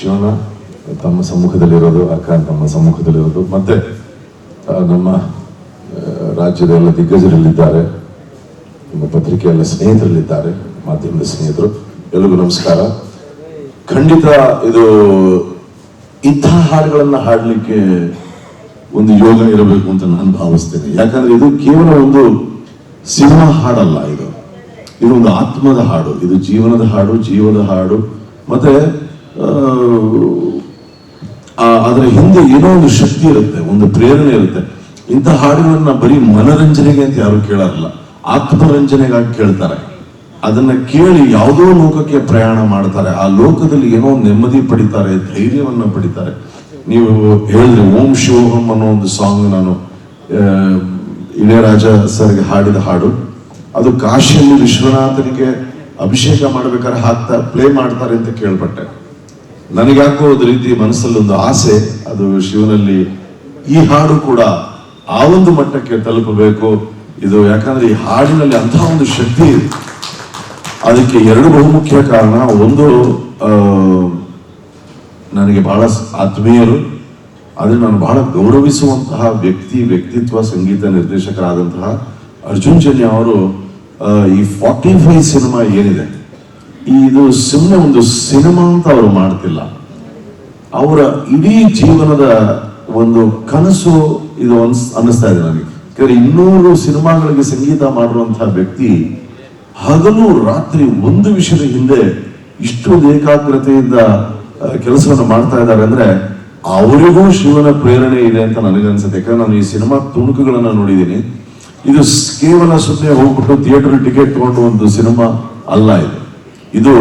ಶಿವನ ತಮ್ಮ ಸಮ್ಮುಖದಲ್ಲಿರೋದು ಅಕ್ಕ ತಮ್ಮ ಸಮ್ಮುಖದಲ್ಲಿರೋದು, ಮತ್ತೆ ನಮ್ಮ ರಾಜ್ಯದ ಎಲ್ಲ ದಿಗ್ಗಜರಲ್ಲಿದ್ದಾರೆ, ನಮ್ಮ ಪತ್ರಿಕೆಯಲ್ಲ ಸ್ನೇಹಿತರಲ್ಲಿದ್ದಾರೆ, ಮಾಧ್ಯಮದ ಸ್ನೇಹಿತರು ಎಲ್ಲರಿಗೂ ನಮಸ್ಕಾರ. ಖಂಡಿತ ಇದು ಇಂಥ ಹಾಡುಗಳನ್ನ ಹಾಡಲಿಕ್ಕೆ ಒಂದು ಯೋಗ ಇರಬೇಕು ಅಂತ ನಾನು ಭಾವಿಸ್ತೇನೆ. ಯಾಕಂದ್ರೆ ಇದು ಕೇವಲ ಒಂದು ಸಿನಿಮಾ ಹಾಡಲ್ಲ ಇದು. ಇದು ಒಂದು ಆತ್ಮದ ಹಾಡು. ಇದು ಜೀವನದ ಹಾಡು, ಜೀವದ ಹಾಡು. ಮತ್ತೆ ಆ, ಆ, ಅದರ ಹಿಂದೆ ಏನೋ ಒಂದು ಶಕ್ತಿ ಇರುತ್ತೆ ಒಂದು ಪ್ರೇರಣೆ ಇರುತ್ತೆ. ಇಂಥ ಹಾಡುಗಳನ್ನ ಬರೀ ಮನರಂಜನೆಗೆ ಅಂತ ಯಾರು ಕೇಳಲ್ಲ ಆತ್ಮರಂಜನೆಗಾಗಿ ಕೇಳ್ತಾರೆ. ಅದನ್ನ ಕೇಳಿ ಯಾವುದೋ ಲೋಕಕ್ಕೆ ಪ್ರಯಾಣ ಮಾಡ್ತಾರೆ ಆ ಲೋಕದಲ್ಲಿ ಏನೋ ನೆಮ್ಮದಿ ಪಡಿತಾರೆ ಧೈರ್ಯವನ್ನ ಪಡಿತಾರೆ. ನೀವು ಹೇಳಿದ್ರೆ ಓಂ ಶಿವಹಂ ಅನ್ನೋ ಒಂದು ಸಾಂಗ್ ನಾನು ಇಳೆಯರಾಜ ಸರ್ಗೆ ಹಾಡಿದ ಹಾಡು. ಅದು ಕಾಶಿಯಲ್ಲಿ ವಿಶ್ವನಾಥನಿಗೆ ಅಭಿಷೇಕ ಮಾಡ್ಬೇಕಾದ್ರೆ ಹಾಕ್ತಾ ಪ್ಲೇ ಮಾಡ್ತಾರೆ ಅಂತ ಕೇಳ್ಪಟ್ಟೆ. ನನಗ್ಯಾಕೋ ಒಂದು ರೀತಿ ಮನಸ್ಸಲ್ಲಿ ಒಂದು ಆಸೆ, ಅದು ಶಿವನಲ್ಲಿ ಈ ಹಾಡು ಕೂಡ ಆ ಒಂದು ಮಟ್ಟಕ್ಕೆ ತಲುಪಬೇಕು. ಇದು ಯಾಕಂದ್ರೆ ಈ ಹಾಡಿನಲ್ಲಿ ಅಂತ ಒಂದು ಶಕ್ತಿ ಇದೆ. ಅದಕ್ಕೆ ಎರಡು ಬಹುಮುಖ್ಯ ಕಾರಣ. ಒಂದು ನನಗೆ ಬಹಳ ಆತ್ಮೀಯರು, ಆದರೆ ನಾನು ಬಹಳ ಗೌರವಿಸುವಂತಹ ವ್ಯಕ್ತಿ, ವ್ಯಕ್ತಿತ್ವ ಸಂಗೀತ ನಿರ್ದೇಶಕರಾದಂತಹ ಅರ್ಜುನ್ ಜನ್ಯ ಅವರು ಈ ಫಾರ್ಟಿ ಫೈವ್ ಸಿನಿಮಾ ಏನಿದೆ ಇದು ಸುಮ್ಮನೆ ಒಂದು ಸಿನಿಮಾ ಅಂತ ಅವರು ಮಾಡ್ತಿಲ್ಲ. ಅವರ ಇಡೀ ಜೀವನದ ಒಂದು ಕನಸು ಇದು ಅನ್ಸ್, ಅನ್ನಿಸ್ತಾ ಇದೆ ನನಗೆ. ಯಾಕಂದ್ರೆ ಇನ್ನೂರು ಸಿನಿಮಾಗಳಿಗೆ ಸಂಗೀತ ಮಾಡಿರುವಂತಹ ವ್ಯಕ್ತಿ ಹಗಲು ರಾತ್ರಿ ಒಂದು ವಿಷಯದ ಹಿಂದೆ ಇಷ್ಟೊಂದು ಏಕಾಗ್ರತೆಯಿಂದ ಕೆಲಸವನ್ನು ಮಾಡ್ತಾ ಇದ್ದಾರೆ ಅಂದ್ರೆ ಅವರಿಗೂ ಶಿವನ ಪ್ರೇರಣೆ ಇದೆ ಅಂತ ನನಗನ್ಸುತ್ತೆ ಯಾಕಂದ್ರೆ ನಾನು ಈ ಸಿನಿಮಾ ತುಣುಕುಗಳನ್ನ ನೋಡಿದ್ದೀನಿ. ಇದು ಕೇವಲ ಸುಮ್ಮನೆ ಹೋಗ್ಬಿಟ್ಟು ಥಿಯೇಟರ್ ಟಿಕೆಟ್ ತಗೊಂಡು ಒಂದು ಸಿನಿಮಾ ಅಲ್ಲ ಇದು. ಇದು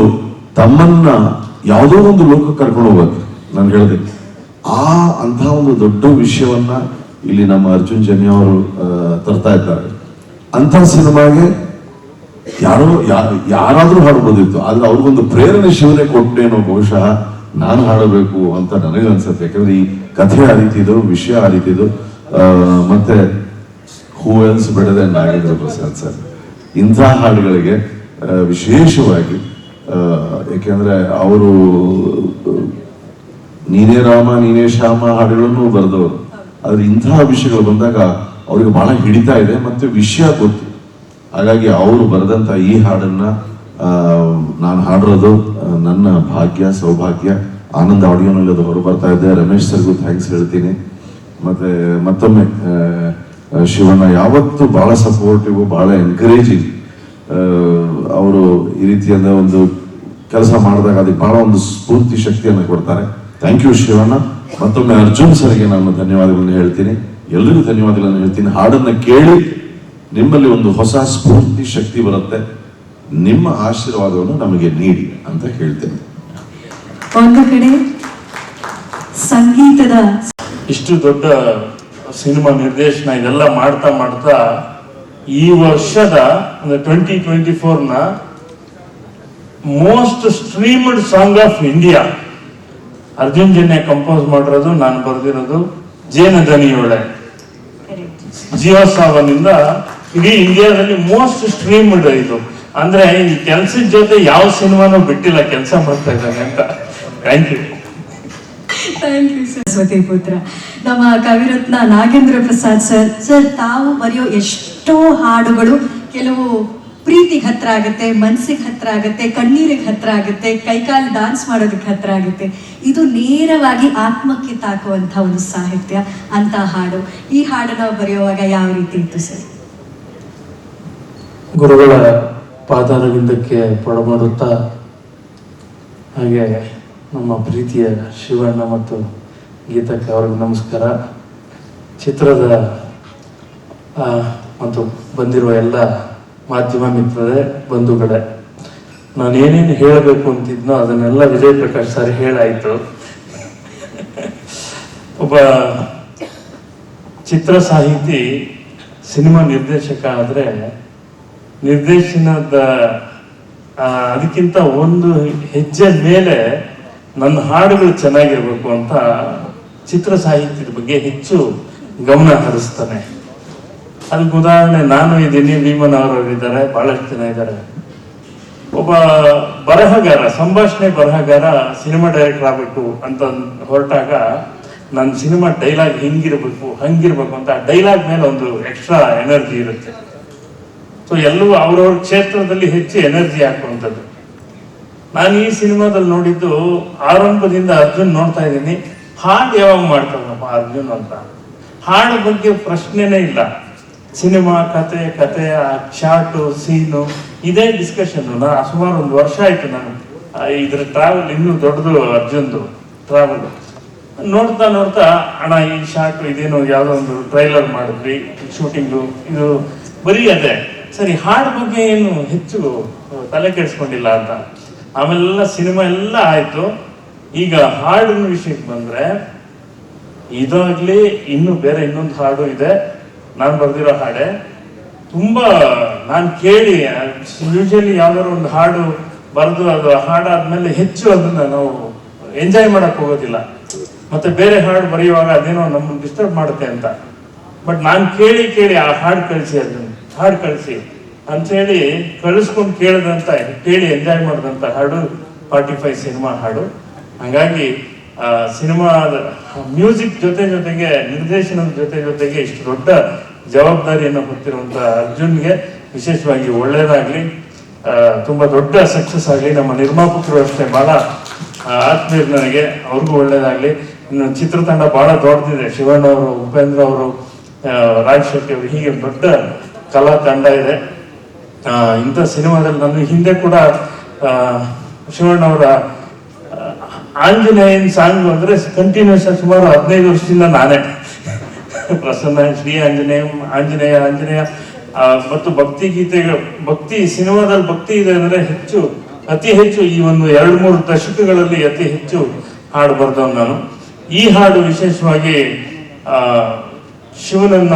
ತಮ್ಮನ್ನ ಯಾವುದೋ ಒಂದು ಲೋಕಕ್ಕೆ ಕರ್ಕೊಂಡು ಹೋಗ್ಬೇಕು ನಾನು ಹೇಳಿದೆ. ಆ ಅಂತ ಒಂದು ದೊಡ್ಡ ವಿಷಯವನ್ನ ಇಲ್ಲಿ ನಮ್ಮ ಅರ್ಜುನ್ ಜನ್ಯ ಅವರು ತರ್ತಾ ಇದ್ದಾರೆ. ಅಂತ ಸಿನಿಮಾಗೆ ಯಾರೋ ಯಾರಾದರೂ ಹಾಡ್ಬೋದಿತ್ತು, ಆದ್ರೆ ಅವ್ರಿಗೊಂದು ಪ್ರೇರಣೆ ಶಿವನೇ ಕೊಟ್ಟೇನೋ ಬಹುಶಃ ನಾನು ಹಾಡಬೇಕು ಅಂತ ನನಗೆ ಅನ್ಸುತ್ತೆ. ಯಾಕಂದ್ರೆ ಈ ಕಥೆ ಆ ರೀತಿದು ವಿಷಯ ಆ ರೀತಿದು ಇದು. ಮತ್ತೆ ಹೂ ಎಲ್ಸ್ ಬೆಳೆದ ನಾಗೇಂದ್ರ ಪ್ರಸಾದ್ ಸರ್? ಇಂಥ ಹಾಡುಗಳಿಗೆ ವಿಶೇಷವಾಗಿ ಆ, ಯಾಕೆಂದ್ರೆ ಅವರು ನೀನೇ ರಾಮ ನೀನೇ ಶ್ಯಾಮ ಹಾಡುಗಳನ್ನು ಬರೆದವರು. ಆದರೆ ಇಂತಹ ವಿಷಯಗಳು ಬಂದಾಗ ಅವ್ರಿಗೆ ಬಹಳ ಹಿಡಿತಾ ಇದೆ ಮತ್ತೆ ವಿಷಯ ಗೊತ್ತು. ಹಾಗಾಗಿ ಅವರು ಬರೆದಂಥ ಈ ಹಾಡನ್ನ ನಾನು ಹಾಡಿರೋದು ನನ್ನ ಭಾಗ್ಯ ಸೌಭಾಗ್ಯ ಆನಂದ ಆಡಿಯೋನಲ್ಲಿ ಅದು ಹೊರ ಬರ್ತಾ ಇದೆ. ರಮೇಶ್ ಸರ್ಗೂ ಥ್ಯಾಂಕ್ಸ್ ಹೇಳ್ತೀನಿ. ಮತ್ತೆ ಮತ್ತೊಮ್ಮೆ ಶಿವಣ್ಣ ಯಾವತ್ತೂ ಬಹಳ ಸಪೋರ್ಟಿವ್ ಬಹಳ ಎನ್ಕರೇಜಿಂಗ್ ಅವರು ಈ ರೀತಿಯಾದ ಒಂದು ಕೆಲಸ ಮಾಡಿದಾಗ ಅದಕ್ಕೆ ಬಹಳ ಒಂದು ಸ್ಫೂರ್ತಿ ಶಕ್ತಿಯನ್ನು ಕೊಡ್ತಾರೆ. Thank you Shivanna. ಮತ್ತೊಮ್ಮೆ ಅರ್ಜುನ್ ಸರ್ಗೆ ನಾನು ಧನ್ಯವಾದಗಳನ್ನು ಹೇಳ್ತೀನಿ. ಎಲ್ರಿಗೂ ಧನ್ಯವಾದಗಳನ್ನು ಹೇಳ್ತೀನಿ. ಹಾಡನ್ನು ಕೇಳಿ ನಿಮ್ಮಲ್ಲಿ ಒಂದು ಹೊಸ ಸ್ಫೂರ್ತಿ ಶಕ್ತಿ ಬರುತ್ತೆ. ನಿಮ್ಮ ಆಶೀರ್ವಾದವನ್ನು ನಮಗೆ ನೀಡಿ ಅಂತ ಹೇಳ್ತೇನೆ. ಒಂದು ಕಡೆ ಸಂಗೀತದ ಇಷ್ಟು ದೊಡ್ಡ ಸಿನಿಮಾ ನಿರ್ದೇಶನ ಇದೆಲ್ಲ ಮಾಡ್ತಾ ಮಾಡ್ತಾ ಈ ವರ್ಷದ ಅಂದ್ರೆ ಟ್ವೆಂಟಿ ಟ್ವೆಂಟಿ ನ most streamed song of India Arjun Janya compose ಮಾಡಿರೋದು ನಾನು ಬರೆದಿರೋದು ಜೇನ ದನಿಯೊಳೆ ಜಿಯೋ ಸಾವನಿಂದ ಇಡೀ ಇಂಡಿಯಾದಲ್ಲಿ ಮೋಸ್ಟ್ ಸ್ಟ್ರೀಮ್ಡ್ ಇದು. ಅಂದ್ರೆ ಈ ಕೆಲ್ಸದ ಜೊತೆ ಯಾವ ಸಿನಿಮಾನು ಬಿಟ್ಟಿಲ್ಲ ಕೆಲಸ ಮಾಡ್ತಾ ಇದ್ದಾನೆ ಅಂತ. Thank you thank you Saraswati ಪುತ್ರ ನಮ್ಮ ಕವಿರತ್ನ ನಾಗೇಂದ್ರ ಪ್ರಸಾದ್ ಸರ್ ಸರ್ ತಾವು ಬರೆಯೋ ಎಷ್ಟೋ ಹಾಡುಗಳು ಕೆಲವು ಪ್ರೀತಿಗೆ ಹತ್ರ ಆಗುತ್ತೆ, ಮನ್ಸಿಗೆ ಹತ್ರ ಆಗುತ್ತೆ, ಕಣ್ಣೀರಿಗೆ ಹತ್ರ ಆಗುತ್ತೆ, ಕೈಕಾಲು ಡಾನ್ಸ್ ಮಾಡೋದಕ್ಕೆ ಹತ್ರ ಆಗುತ್ತೆ. ಇದು ನೇರವಾಗಿ ಆತ್ಮಕ್ಕೆ ತಾಕುವಂಥ ಒಂದು ಸಾಹಿತ್ಯ ಅಂತ ಹಾಡು. ಈ ಹಾಡನ್ನ ಬರೆಯುವಾಗ ಯಾವ ರೀತಿ ಇತ್ತು ಸರ್ ಗುರುಗಳ ಪಾದಾರವಿಂದಕ್ಕೆ ಪಡಮಾಡುತ್ತಾ, ಹಾಗೆ ನಮ್ಮ ಪ್ರೀತಿಯ ಶಿವಣ್ಣ ಮತ್ತು ಗೀತಕ್ಕ ಅವ್ರಿಗೆ ನಮಸ್ಕಾರ. ಚಿತ್ರದ ಮತ್ತು ಬಂದಿರುವ ಎಲ್ಲ ಮಾಧ್ಯಮ ಮಿತ್ರರೇ, ಬಂಧುಗಳೇ, ನಾನು ಏನೇನು ಹೇಳಬೇಕು ಅಂತಿದ್ನೋ ಅದನ್ನೆಲ್ಲ ವಿಜಯ್ ಪ್ರಕಾಶ್ ಸರ್ ಹೇಳಾಯಿತು. ಒಬ್ಬ ಚಿತ್ರ ಸಾಹಿತಿ, ಸಿನಿಮಾ ನಿರ್ದೇಶಕ ಆದ್ರೆ ನಿರ್ದೇಶನದ ಅದಕ್ಕಿಂತ ಒಂದು ಹೆಜ್ಜೆ ಮೇಲೆ ನನ್ನ ಹಾಡುಗಳು ಚೆನ್ನಾಗಿರಬೇಕು ಅಂತ ಚಿತ್ರ ಸಾಹಿತ್ಯದ ಬಗ್ಗೆ ಹೆಚ್ಚು ಗಮನ ಹರಿಸ್ತಾನೆ. ಅದಕ್ಕೆ ಉದಾಹರಣೆ, ನಾನು ಇದ್ದೀನಿ ಭೀಮನ್ ಅವರು ಇದ್ದಾರೆ ಬಹಳಷ್ಟು ಜನ ಇದ್ದಾರೆ. ಒಬ್ಬ ಬರಹಗಾರ, ಸಂಭಾಷಣೆ ಬರಹಗಾರ, ಸಿನಿಮಾ ಡೈರೆಕ್ಟರ್ ಆಗಬೇಕು ಅಂತ ಹೊರಟಾಗ ನನ್ನ ಸಿನಿಮಾ ಡೈಲಾಗ್ ಹಿಂಗಿರ್ಬೇಕು, ಹಂಗಿರ್ಬೇಕು ಅಂತ ಡೈಲಾಗ್ ಮೇಲೆ ಒಂದು ಎಕ್ಸ್ಟ್ರಾ ಎನರ್ಜಿ ಇರುತ್ತೆ. ಸೊ ಎಲ್ಲವೂ ಅವ್ರವ್ರ ಕ್ಷೇತ್ರದಲ್ಲಿ ಹೆಚ್ಚು ಎನರ್ಜಿ ಹಾಕುವಂಥದ್ದು. ನಾನು ಈ ಸಿನಿಮಾದಲ್ಲಿ ನೋಡಿದ್ದು ಆರಂಭದಿಂದ ಅರ್ಜುನ್ ನೋಡ್ತಾ ಇದ್ದೀನಿ. ಹಾಡು ಯಾವಾಗ ಮಾಡ್ತಾನಪ್ಪ ಅರ್ಜುನ್ ಅಂತ? ಹಾಡು ಬಗ್ಗೆ ಪ್ರಶ್ನೆನೇ ಇಲ್ಲ. ಸಿನಿಮಾ, ಕತೆ ಕತೆ ಶಾರ್ಟು ಸೀನು, ಇದೇ ಡಿಸ್ಕಷನ್ ನಾ ಸುಮಾರು ಒಂದು ವರ್ಷ ಆಯ್ತು ನಾನು. ಇದ್ರ ಟ್ರಾವೆಲ್ ಇನ್ನೂ ದೊಡ್ಡದು ಅರ್ಜುನ್ದು ಟ್ರಾವೆಲ್ ನೋಡ್ತಾ ನೋಡ್ತಾ, ಅಣ್ಣ, ಈ ಶಾರ್ಟ್ ಇದೇನು ಯಾವುದೋ ಒಂದು ಟ್ರೈಲರ್ ಮಾಡಿದ್ವಿ ಶೂಟಿಂಗು ಇದು ಬರೀ ಅದೇ. ಸರಿ, ಹಾಡು ಬಗ್ಗೆ ಏನು ಹೆಚ್ಚು ತಲೆ ಕೆಡಿಸ್ಕೊಂಡಿಲ್ಲ ಅಂತ? ಆಮೇಲೆಲ್ಲ ಸಿನಿಮಾ ಎಲ್ಲ ಆಯ್ತು. ಈಗ ಹಾಡಿನ ವಿಷಯಕ್ಕೆ ಬಂದ್ರೆ, ಇದಾಗ್ಲಿ ಇನ್ನು ಬೇರೆ ಇನ್ನೊಂದು ಹಾಡು ಇದೆ. ನಾನು ಬರೆದಿರೋ ಹಾಡೆ. ತುಂಬಾ ನಾನು ಕೇಳಿ ಯೂಶಲಿ ಯಾವ್ದಾದ್ರು ಒಂದು ಹಾಡು ಬರೆದು ಅದು ಹಾಡಾದ್ಮೇಲೆ ಹೆಚ್ಚು ಅದನ್ನ ನಾವು ಎಂಜಾಯ್ ಮಾಡಕ್ ಹೋಗೋದಿಲ್ಲ. ಮತ್ತೆ ಬೇರೆ ಹಾಡು ಬರೆಯುವಾಗ ಅದೇನೋ ನಮ್ಮನ್ನು ಡಿಸ್ಟರ್ಬ್ ಮಾಡುತ್ತೆ ಅಂತ. ಬಟ್ ನಾನು ಕೇಳಿ ಕೇಳಿ ಆ ಹಾಡು ಕಳಿಸಿ, ಅದನ್ನು ಹಾಡು ಕಳಿಸಿ. ಅಂತೇಳಿ ಕಳಿಸ್ಕೊಂಡು ಕೇಳಿದಂತ, ಕೇಳಿ ಎಂಜಾಯ್ ಮಾಡಿದಂತ ಹಾಡು ಫಾರ್ಟಿ ಫೈವ್ ಸಿನಿಮಾ ಹಾಡು. ಹಂಗಾಗಿ ಸಿನಿಮಾ ಮ್ಯೂಸಿಕ್ ಜೊತೆ ಜೊತೆಗೆ, ನಿರ್ದೇಶನದ ಜೊತೆ ಜೊತೆಗೆ ಇಷ್ಟು ದೊಡ್ಡ ಜವಾಬ್ದಾರಿಯನ್ನು ಹೊತ್ತಿರುವಂತ ಅರ್ಜುನ್ಗೆ ವಿಶೇಷವಾಗಿ ಒಳ್ಳೆಯದಾಗಲಿ ತುಂಬ ದೊಡ್ಡ ಸಕ್ಸಸ್ ಆಗಲಿ, ನಮ್ಮ ನಿರ್ಮಾಪಕರು ಅಷ್ಟೇ ಭಾಳ ಆತ್ಮೀಯರು ನನಗೆ ಅವ್ರಿಗೂ ಒಳ್ಳೆಯದಾಗಲಿ ಇನ್ನು ಚಿತ್ರತಂಡ ಬಹಳ ದೊಡ್ಡದಿದೆ. ಶಿವಣ್ಣ ಅವರು ಉಪೇಂದ್ರ ಅವರು ರಾಜ್ ಶೆಟ್ಟಿ ಅವರು, ಹೀಗೆ ದೊಡ್ಡ ಕಲಾ ತಂಡ ಇದೆ. ಇಂಥ ಸಿನಿಮಾದಲ್ಲಿ ನಾನು ಹಿಂದೆ ಕೂಡ ಶಿವಣ್ಣವರ ಆಂಜನೇಯನ್ ಸಾಂಗ್ ಅಂದ್ರೆ ಕಂಟಿನ್ಯೂಸ್ ಸುಮಾರು ಹದಿನೈದು ವರ್ಷದಿಂದ ನಾನೇ. ಪ್ರಸನ್ನ, ಶ್ರೀ ಆಂಜನೇಯ ಆಂಜನೇಯ ಆಂಜನೇಯ. ಮತ್ತು ಭಕ್ತಿ ಗೀತೆಗಳು, ಭಕ್ತಿ, ಸಿನಿಮಾದಲ್ಲಿ ಭಕ್ತಿ ಇದೆ ಅಂದ್ರೆ ಹೆಚ್ಚು, ಅತಿ ಹೆಚ್ಚು ಈ ಒಂದು ಎರಡು ಮೂರು ದಶಕಗಳಲ್ಲಿ ಅತಿ ಹೆಚ್ಚು ಹಾಡು ಬರ್ದವ್ ನಾನು. ಈ ಹಾಡು ವಿಶೇಷವಾಗಿ ಶಿವನನ್ನ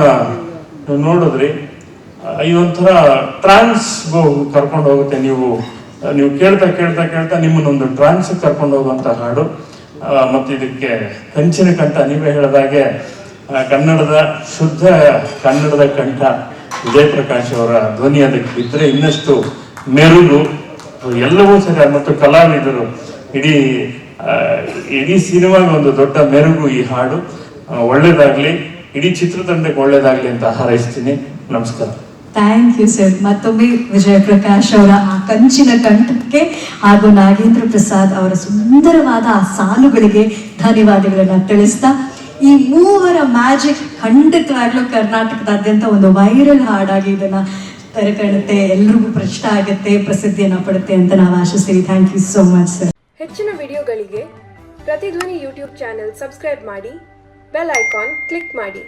ನೋಡಿದ್ರಿ ಇದೊಂಥರ ಟ್ರಾನ್ಸ್ ಕರ್ಕೊಂಡು ಹೋಗುತ್ತೆ. ನೀವು ನೀವು ಕೇಳ್ತಾ ಕೇಳ್ತಾ ಕೇಳ್ತಾ ನಿಮ್ಮನ್ನೊಂದು ಟ್ರಾನ್ಸ್ ಕರ್ಕೊಂಡು ಹೋಗುವಂತ ಹಾಡು. ಮತ್ತು ಇದಕ್ಕೆ ಕಂಚಿನ ಕಂಠ, ನೀವೇ ಹೇಳಿದಾಗೆ ಕನ್ನಡದ ಶುದ್ಧ ಕನ್ನಡದ ಕಂಠ ವಿಜಯಪ್ರಕಾಶ್ ಅವರ ಧ್ವನಿ ಅದಕ್ಕೆ ಬಿದ್ದರೆ ಇನ್ನಷ್ಟು ಮೆರುಗು. ಎಲ್ಲವೂ ಸರಿ ಮತ್ತು ಕಲಾವಿದರು, ಇಡೀ ಇಡೀ ಸಿನಿಮಾಗೆ ಒಂದು ದೊಡ್ಡ ಮೆರುಗು ಈ ಹಾಡು. ಒಳ್ಳೇದಾಗಲಿ, ಇಡೀ ಚಿತ್ರತಂಡಕ್ಕೆ ಒಳ್ಳೇದಾಗ್ಲಿ ಅಂತ ಹಾರೈಸ್ತೀನಿ. ನಮಸ್ಕಾರ. ಥ್ಯಾಂಕ್ ಯು ಸರ್ ಮತ್ತೊಮ್ಮೆ ವಿಜಯ ಪ್ರಕಾಶ್ ಅವರ ಆ ಕಂಚಿನ ಕಂಠಕ್ಕೆ ಹಾಗೂ ನಾಗೇಂದ್ರ ಪ್ರಸಾದ್ ಅವರ ಸುಂದರವಾದ ಆ ಸಾಲುಗಳಿಗೆ ಧನ್ಯವಾದಗಳನ್ನ ತಿಳಿಸ್ತಾ, ಈ ಮೂವರ ಮ್ಯಾಜಿಕ್ ಖಂಡಿತವಾಗ್ಲೂ ಕರ್ನಾಟಕದಾದ್ಯಂತ ಒಂದು ವೈರಲ್ ಹಾಡಾಗಿ ಇದನ್ನ ತೆರೆಕಾಣುತ್ತೆ ಎಲ್ರಿಗೂ ಪ್ರಶ್ನೆ ಆಗುತ್ತೆ, ಪ್ರಸಿದ್ಧಿಯನ್ನ ಪಡುತ್ತೆ ಅಂತ ನಾವು ಆಶಿಸ್ತೀವಿ. Thank you so much sir ಹೆಚ್ಚಿನ ವಿಡಿಯೋಗಳಿಗೆ ಪ್ರತಿಧ್ವನಿ ಯೂಟ್ಯೂಬ್ ಚಾನೆಲ್ ಸಬ್ಸ್ಕ್ರೈಬ್ ಮಾಡಿ, ಬೆಲ್ ಐಕಾನ್ ಕ್ಲಿಕ್ ಮಾಡಿ.